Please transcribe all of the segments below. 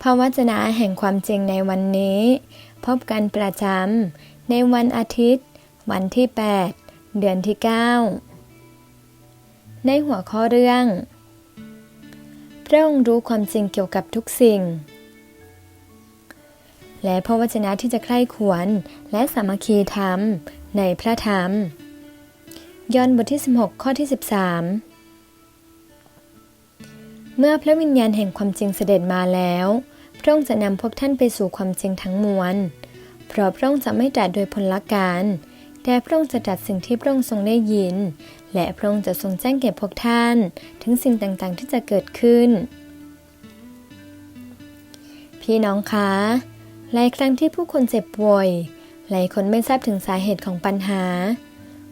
พระวจนะแห่งความจริงในวันนี้ พบกันประจำในวันอาทิตย์ วันที่ 8 เดือนที่ 9 ในหัวข้อเรื่อง พระองค์รู้ความจริงเกี่ยวกับทุกสิ่ง และพระวจนะที่จะใคร่ควรและสามัคคีธรรมในพระธรรม ยอห์นบทที่ 16 ข้อที่ 13 เมื่อพระวิญญาณแห่งความจริงเสด็จมาแล้ว พระองค์จะนำพวกท่านไปสู่ความจริงทั้งมวล เพราะพระองค์จะไม่ตรัสโดยพลการ แต่พระองค์จะตรัสสิ่งที่พระองค์ทรงได้ยิน และพระองค์จะทรงแจ้งแก่พวกท่าน ถึงสิ่งต่างๆที่จะเกิดขึ้น พี่น้องคะหลายครั้งที่ผู้คนเจ็บป่วย หลายคนไม่ทราบถึงสาเหตุของปัญหา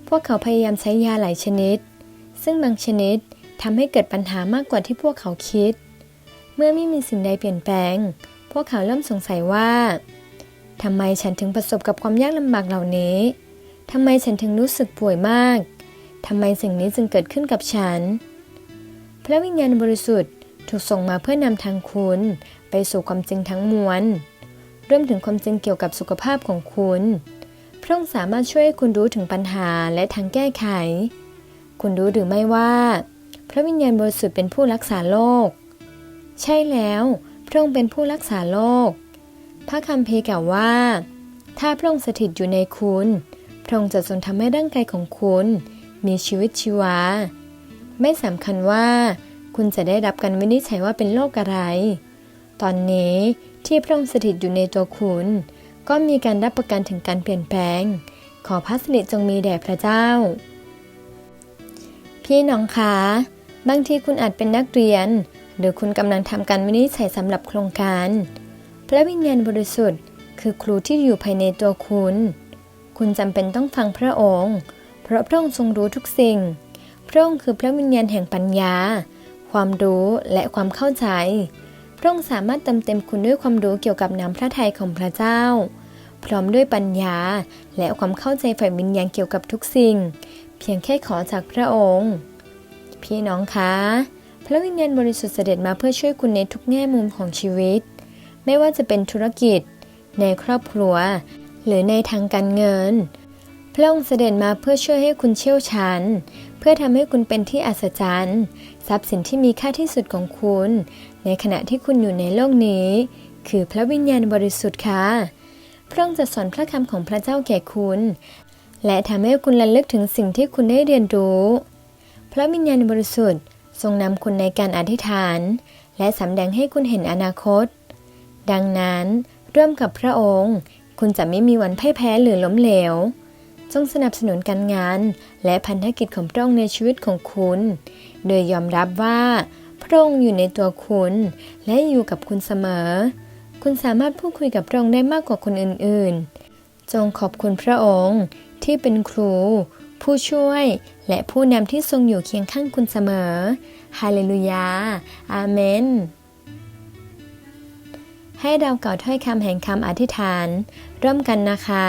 พวกเขาพยายามใช้ยาหลายชนิด ซึ่งบางชนิด ทำให้เกิดปัญหามากกว่าที่พวกเขาคิด เมื่อไม่มีสิ่งใดเปลี่ยนแปลง พวกเขาเริ่มสงสัยว่าทำไมฉันถึงประสบกับความยากลำบากเหล่านี้ทำไมฉันถึงรู้สึกป่วยมาก ทำไมสิ่งนี้จึงเกิดขึ้นกับฉัน พระวิญญาณบริสุทธิ์ถูกส่งมาเพื่อนำทางคุณไปสู่ความจริงทั้งมวลรวมถึงความจริงเกี่ยวกับสุขภาพของคุณ พระองค์สามารถช่วยให้คุณรู้ถึงปัญหาและทางแก้ไข คุณรู้หรือไม่ว่า ระวิญญาณบริสุทธิ์เป็นผู้รักษาโลก ใช่แล้ว พระองค์เป็นผู้รักษาโลก พระคัมภีร์กล่าวว่า ถ้าพระองค์สถิตอยู่ในคุณ พระองค์จะทรงทำให้ร่างกายของคุณ มีชีวิตชีวา ไม่สำคัญว่า คุณจะได้รับการวินิจฉัยว่าเป็นโรคอะไร ตอนนี้ที่พระองค์สถิตอยู่ในตัวคุณ ก็มีการรับประกันถึงการเปลี่ยนแปลง ขอพระสิริจงมีแด่พระเจ้าพี่น้องคะ บางทีคุณอาจเป็นนักเรียน หรือคุณกำลังทำการวินิจฉัยสำหรับโครงการ พระวิญญาณบริสุทธิ์ คือครูที่อยู่ภายในตัวคุณ คุณจำเป็นต้องฟังพระองค์ เพราะพระองค์ทรงรู้ทุกสิ่ง พระองค์คือพระวิญญาณแห่งปัญญา ความรู้และความเข้าใจ พระองค์สามารถเติมเต็มคุณด้วยความรู้เกี่ยวกับน้ำพระทัยของพระเจ้า พร้อมด้วยปัญญา และความเข้าใจฝ่ายวิญญาณเกี่ยวกับทุกสิ่ง เพียงแค่ขอจากพระองค์ พี่น้องคะ พระวิญญาณบริสุทธิ์เสด็จมาเพื่อช่วยคุณในทุกแง่มุมของชีวิต ไม่ว่าจะเป็นธุรกิจ ในครอบครัว หรือในทางการเงิน พระองค์เสด็จมาเพื่อช่วยให้คุณเชี่ยวชาญเพื่อทำให้คุณเป็นที่อัศจรรย์ ทรัพย์สินที่มีค่าที่สุดของคุณ ในขณะที่คุณอยู่ในโลกนี้ คือพระวิญญาณบริสุทธิ์ค่ะพระองค์จะสอนพระคำของพระเจ้าแก่คุณ และทำให้คุณระลึกถึงสิ่งที่คุณได้เรียนรู้ พระวิญญาณบริสุทธิ์ทรงนำคุณในการอธิษฐาน และสำแดงให้คุณเห็นอนาคต ดังนั้นร่วมกับพระองค์ คุณจะไม่มีวันพ่ายแพ้หรือล้มเหลว จงสนับสนุนการงาน และพันธกิจของพระองค์ในชีวิตของคุณ โดยยอมรับว่า พระองค์อยู่ในตัวคุณ และอยู่กับคุณเสมอ คุณสามารถพูดคุยกับพระองค์ได้มากกว่าคนอื่นๆ จงขอบคุณพระองค์ที่เป็นครู ผู้ช่วยและผู้นำที่ทรงอยู่เคียงข้างคุณเสมอ ฮาเลลูยา อาเมน ให้เรากล่าวถ้อยคำแห่งคำอธิษฐาน ร่วมกันนะคะ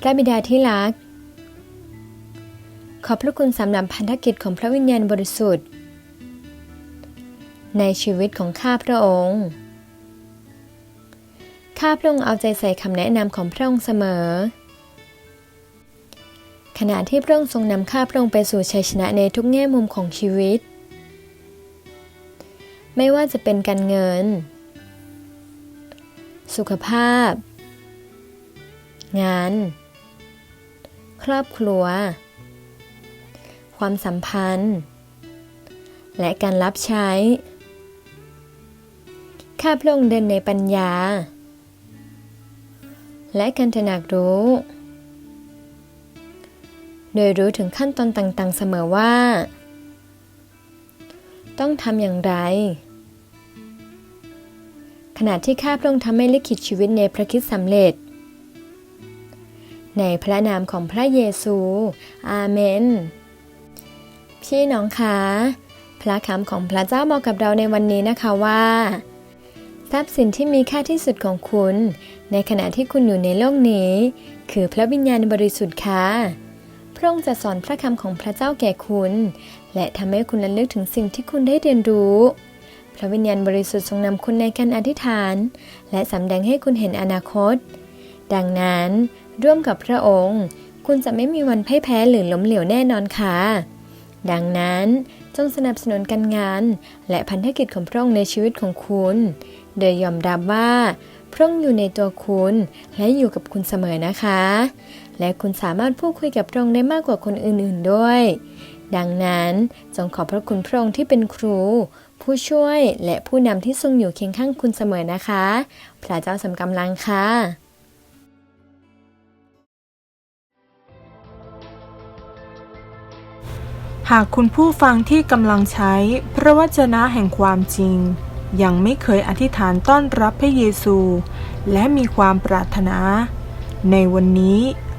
พระบิดาที่รัก ขอบพระคุณสำหรับพันธกิจของพระวิญญาณบริสุทธิ์ ในชีวิตของข้าพระองค์ข้าพระองค์เอาใจใส่คำแนะนำของพระองค์เสมอ ขณะที่พระองค์ทรงนำข้าพระองค์ไปสู่ชัยชนะในทุกแง่มุมของชีวิต ไม่ว่าจะเป็นการเงิน สุขภาพ งาน ครอบครัว ความสัมพันธ์ และการรับใช้ ข้าพระองค์เดินในปัญญา และการตระหนักรู้ โดยรู้ถึงขั้นตอนต่างๆ เสมอว่า ต้องทำอย่างไร ขณะที่ข้าพระองค์ทำให้ลิขิตชีวิตในพระคริสต์สำเร็จ ในพระนามของพระเยซู อาเมน พี่น้องคะพระคำของพระเจ้าบอกกับเราในวันนี้นะคะว่า ทรัพย์สินที่มีค่าที่สุดของคุณ ในขณะที่คุณอยู่ในโลกนี้ คือพระวิญญาณบริสุทธิ์ค่ะ พระองค์จะสอนพระคำของพระเจ้าแก่คุณ และทำให้คุณระลึกถึงสิ่งที่คุณได้เรียนรู้ พระวิญญาณบริสุทธิ์ทรงนำคุณในการอธิษฐาน และสำแดงให้คุณเห็นอนาคต ดังนั้น ร่วมกับพระองค์ คุณจะไม่มีวันพ่ายแพ้หรือล้มเหลวแน่นอนค่ะ ดังนั้นจงสนับสนุนการงาน และพันธกิจของพระองค์ในชีวิตของคุณ โดยยอมรับว่าพระองค์อยู่ในตัวคุณ และอยู่กับคุณเสมอนะคะ และคุณสามารถพูดคุยกับพระองค์ได้มากกว่าคนอื่นๆด้วย ดังนั้นจงขอบพระคุณพระองค์ที่เป็นครู ผู้ช่วยและผู้นำที่ทรงอยู่เคียงข้างคุณเสมอนะคะ พระเจ้าสำกำลังค่ะหากคุณผู้ฟังที่กำลังใช้พระวจนะแห่งความจริง ยังไม่เคยอธิษฐานต้อนรับพระเยซู และมีความปรารถนา ในวันนี้